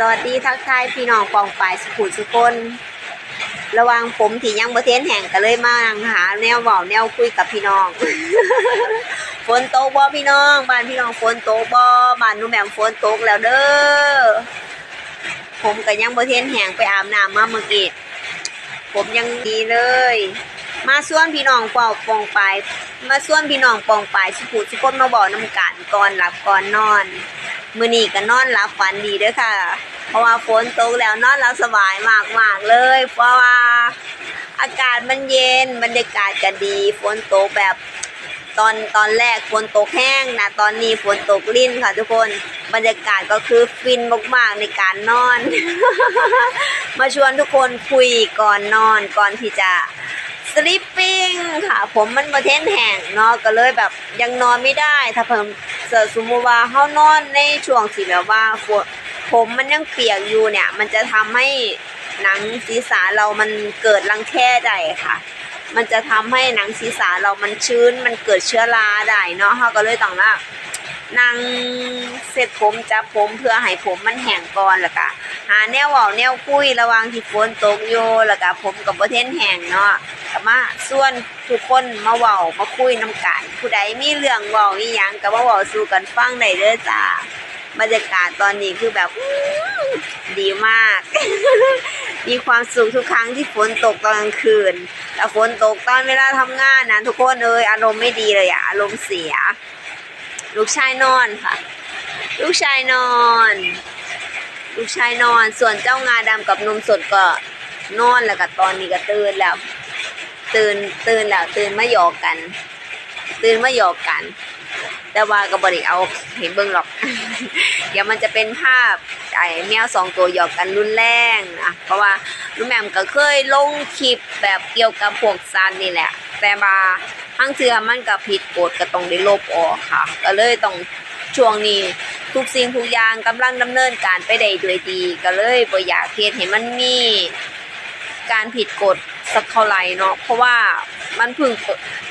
สวัสดีทักทายพี่น้องปองปายสุขุสุคน ระวังผมที่ยังบ่เทนแห่งก็เลยมาหาแนวเว้าแนวคุยกับพี่น้อง ฝนตกบ่พี่น้อง บ้านพี่น้องฝนตกบ่บ้านหนูแหม่มฝนตกแล้วเด้อ ผมก็ยังบ่เทนแห่งไปอาบน้ำมาเมื่อกี้ ผมยังดีเลย มาส่วนพี่น้องเป่าปองไป มาส่วนพี่น้องปองไปสุขุมสุคนมาบอกน้ำกันก่อนหลับก่อนนอน มื้อนี้ก็นอนหลับฝันดีด้อค่ะ เพราะว่าฝนตกแล้วนอนหลับสบายมากมากๆเลย เพราะว่าอากาศมันเย็นบรรยากาศก็ดีฝนตกแบบตอนตอนแรกฝนตกแห้งนะตอนนี้ฝนตกลิ่นค่ะทุกคนบรรยากาศก็คือฟินมากๆในการนอน มาชวนทุกคนคุยก่อนนอนก่อนที่จะสลิปปิ้งค่ะ ผมมันประเทนแห้งเนาะก็เลยแบบยังนอนไม่ได้ ถ้าเพิ่ม เกิดสมมติว่าเขานอนในช่วงที่แบบว่าฝนผมมันยังเปียกอยู่เนี่ย มันจะทำให้หนังศีรษะเรามันเกิดรังแคได้ค่ะ มันจะทำให้หนังศีรษะเรามันชื้น มันเกิดเชื้อราได้เนาะเขาก็เลยต้องว่า นั่งเสร็จผมจับผมเพื่อให้ผมมันแห้งก่อนแล้วก็หาแนวเว้าแนวคุยระว่างที่ฝนตกอยู่แล้วก็ผมกับบ่เทนแห้งเนาะก็มาส่วนทุกคนมาเว้ามาคุยน้ำกันผู้ใดมีเรื่องเว้าอีหยังก็มาเว้าสู่กันฟังได้เด้อจ้าบรรยากาศตอนนี้คือแบบดีมาก มีความสุขทุกครั้งที่ฝนตกตอนกลางคืนแต่ฝนตกตอนเวลาทำงานนะทุกคนเอ้ยอารมณ์ไม่ดีเลยอะอารมณ์เสีย ลูกชายนอนค่ะ ลูกชายนอน ลูกชายนอน ส่วนเจ้างาดำกับนมสดก็นอนแล้วก็ตอนนี้ก็ตื่นแล้ว ตื่นตื่นแล้วตื่นมาหยอกกัน ตื่นมาหยอกกัน แต่ว่าก็บริเอาเห็นเบิ่งหรอก เดี๋ยวมันจะเป็นภาพไอ้แมวสองตัวหยอกกันรุนแรงนะเพราะว่าลุงแมมก็เคยลงคลิปแบบเกี่ยวกับพวกซันนี่แหละ แต่ว่า ทั้งเทือมันก็ผิดกฎก็ต้องได้ลบออกค่ะ ก็เลยต้องช่วงนี้ทุกสิ่งทุกอย่างกำลังดำเนินการไปได้ด้วยดี ก็เลยบ่อยากเฮ็ดให้มันมีการผิดกฎสักเท่าไหร่เนาะเพราะว่ามันพิ่ง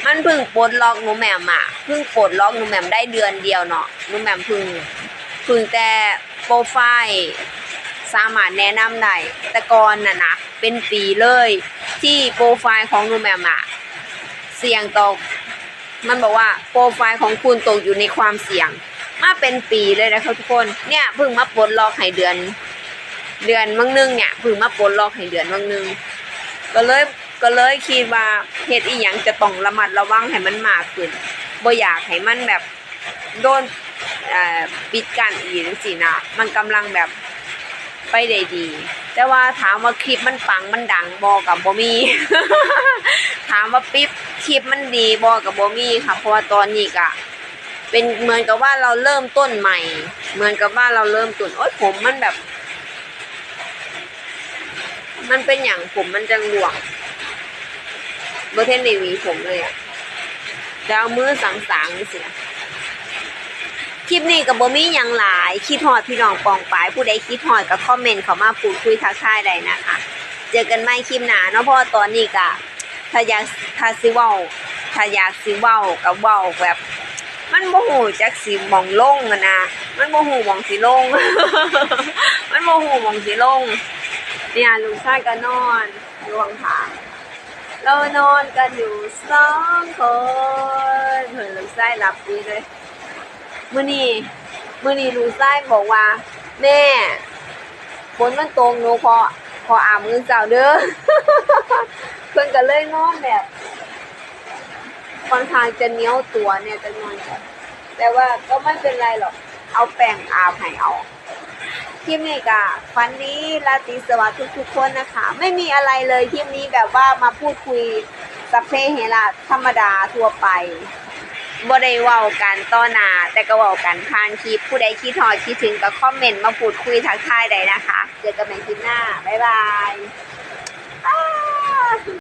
มันพิ่งปลดล็อกหนูแหม่มอะพิ่งปลดล็อกหนูแหม่มได้เดือนเดียวเนาะหนูแหม่มพิ่งพิ่งแต่โปรไฟล์สามารถแนะนำได้แต่ก่อนน่ะนะเป็นปีเลยที่โปรไฟล์ของหนูแหม่มอะ เสี่ยงต่อมันบอกว่าโปรไฟล์ของคุณตกอยู่ในความเสี่ยง มาเป็นปีเลยนะคะทุกคนเนี่ยเพิ่งมาปลดล็อกให้เดือน เดือนบางนึงเนี่ยเพิ่งมาปลดล็อกให้เดือนบางนึงก็เลยก็เลยคิดว่าเฮ็ดอีหยังจะต้องระมัดระวังให้มันมากขึ้นบ่อยากให้มันแบบโดนปิดกั้นอีกจังซี่นะมันกำลังแบบไปได้ดี แต่ว่าถามว่าคลิปมันปังมันดังบ่กับบ่มี ถามว่าปิ๊บ คลิปมันดีบ่กับบ่มีค่ะ เพราะว่าตอนนี้ก็เป็นเหมือนกับว่าเราเริ่มต้นใหม่ เหมือนกับว่าเราเริ่มต้นโอ๊ยผมมันแบบ มันเป็นอย่างผมมันจังหลวงเบอร์เทนในวีผมเลยอะดาวมือสังสางๆนี่สินะคลิปนี้กับโบมี่ยังหลาย คิดฮอดพี่น้องปองปาย ผู้ใดคิดฮอดก็คอมเมนต์เข้ามาพูดคุยทักทายได้นะคะ เจอกันใหม่คลิปหนาเนาะเพราะว่าตอนนี้ก็ ถ้าอยากถ้าสิเว้าถ้าอยากสิเว้ากับเว้าแบบ มันบ่ฮู้จักสิมองลงอะนะมันบ่ฮู้หมองสิลง มันบ่ฮู้หมองสิลง เนี่ยลุงชายก็นอนอยู่ข้างๆเรานอนกันอยู่สองคนเผื่อลุงชายหลับดีเลยมื้อนี้มื้อนี้ลุงชายบอกว่า แม่ฝนมันตกหนูพอ พออาบมือเจ้าเด้อเพิ่นก็เลยนอแบบค่อนข้างจะเหนียวตัวเนี่ยจะนอนแต่ว่าก็ไม่เป็นไรหรอก เอาแป้งอาบให้เอาคลิปนี้ก็ฟันนี้ราตรีสวัสดิ์ทุกๆคนนะคะ ไม่มีอะไรเลยคลิปนี้แบบว่ามาพูดคุยสัพเพเหระธรรมดาทั่วไป บ่ได้เว้ากันต่อหน้าแต่ก็เว้ากันผ่านคลิปผู้ใดคิดทอดคิดถึงก็คอมเมนต์มาพูดคุยทักทายได้นะคะ เจอกันใหม่คลิปหน้า บ๊ายบาย